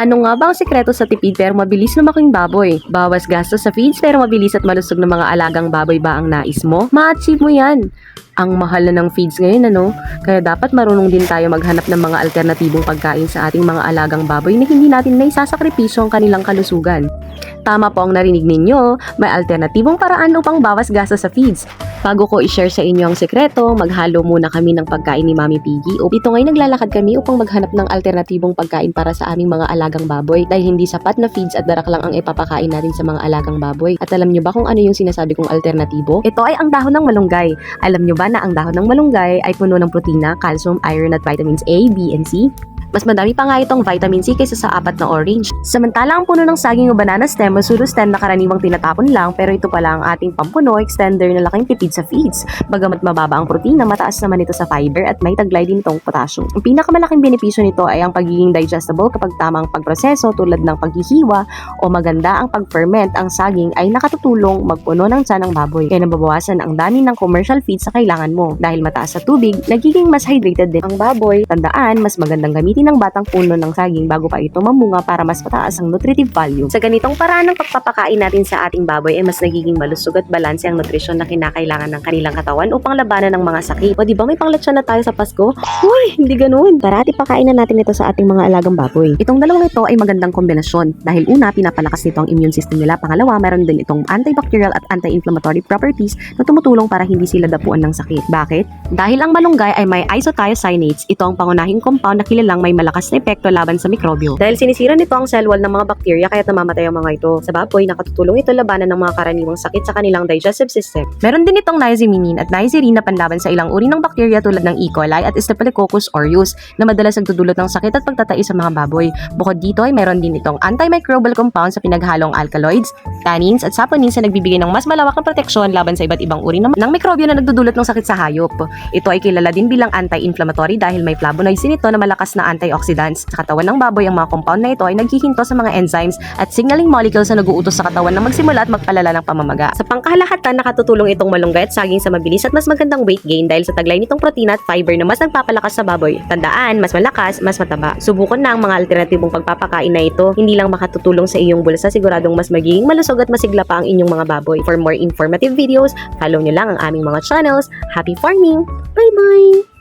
Ano nga ba ang sekreto sa tipid pero mabilis lumaking baboy? Bawas gastos sa feeds pero mabilis at malusog ng mga alagang baboy ba ang nais mo? Ma-achieve mo yan! Ang mahal na ng feeds ngayon ano? Kaya dapat marunong din tayo maghanap ng mga alternatibong pagkain sa ating mga alagang baboy na hindi natin naisasakripisyo ang kanilang kalusugan. Tama po ang narinig ninyo, may alternatibong paraan upang bawas gastos sa feeds. Bago ko i-share sa inyo ang sekreto, maghalo muna kami ng pagkain ni Mami Piggy. O ito ngay naglalakad kami upang maghanap ng alternatibong pagkain para sa aming mga alagang baboy dahil hindi sapat na feeds at darak lang ang ipapakain natin sa mga alagang baboy. At alam nyo ba kung ano yung sinasabi kong alternatibo? Ito ay ang dahon ng malunggay. Alam nyo ba na ang dahon ng malunggay ay puno ng protina, calcium, iron at vitamins A, B, and C? Mas madami pa nga itong vitamin C kaysa sa apat na orange. Samantala ang puno ng saging o banana stem o pseudo stem na karaniwang tinatapon lang pero ito pala ang ating pampuno extender na laking tipid sa feeds. Bagamat mababa ang protina, mataas naman ito sa fiber at may taglay din itong potassium. Ang pinakamalaking benepisyo nito ay ang pagiging digestible kapag tama ang pagproseso tulad ng paghihiwa o maganda ang pag-ferment. Ang saging ay nakatutulong magpuno ng tiyan ng baboy kaya nababawasan ang dami ng commercial feeds sa kailangan mo. Dahil mataas sa tubig, nagiging mas hydrated din ang baboy. Tandaan, mas magandang gamitin ng batang puno ng saging bago pa ito mamunga para mas mataas ang nutritive value. Sa ganitong paraan ng pagpapakain natin sa ating baboy ay mas nagiging malusog at balanse ang nutrisyon na kinakailangan ng kanilang katawan upang labanan ng mga sakit. O di ba may panglatsyon na tayo sa Pasko? Uy, hindi ganun. Tara, ati pakain na natin ito sa ating mga alagang baboy. Itong dalawang ito ay magandang kombinasyon dahil una, pinapalakas nito ang immune system nila. Pangalawa, meron din itong antibacterial at anti-inflammatory properties na tumutulong para hindi sila dapuan ng sakit. Bakit? Dahil ang malunggay ay may isothiocyanates, ito ang pangunahing compound na kilalang may malakas na epekto laban sa mikrobyo. Dahil sinisira nito ang cell wall ng mga bakterya kaya namamatay ang mga ito. Sa baboy, nakatutulong ito labanan ng mga karaniwang sakit sa kanilang digestive system. Meron din itong niacinamide at niacin na panlaban sa ilang uri ng bakterya tulad ng E. coli at Staphylococcus aureus na madalas nagdudulot ng sakit at pagtatai sa mga baboy. Bukod dito ay meron din itong antimicrobial compound sa pinaghalong alkaloids, tannins at saponins na nagbibigay ng mas malawak na proteksyon laban sa iba't ibang uri ng, ng mikrobyo na nagdudulot ng sakit sa hayop. Ito ay kilala din bilang anti-inflammatory dahil may flavonoids din ito na malakas na antioxidants. Sa katawan ng baboy, ang mga compound na ito ay naghihinto sa mga enzymes at signaling molecules na naguutos sa katawan na magsimula at magpalala ng pamamaga. Sa pangkahalahatan, nakatutulong itong malunggay at saging sa mabilis at mas magandang weight gain dahil sa taglay nitong protina at fiber na mas nagpapalakas sa baboy. Tandaan, mas malakas, mas mataba. Subukan na ang mga alternatibong pagpapakain na ito. Hindi lang makatutulong sa iyong bulsa, siguradong mas magiging malusog at masigla pa ang inyong mga baboy. For more informative videos, follow nyo lang ang aming mga channels. Happy farming! Bye-bye!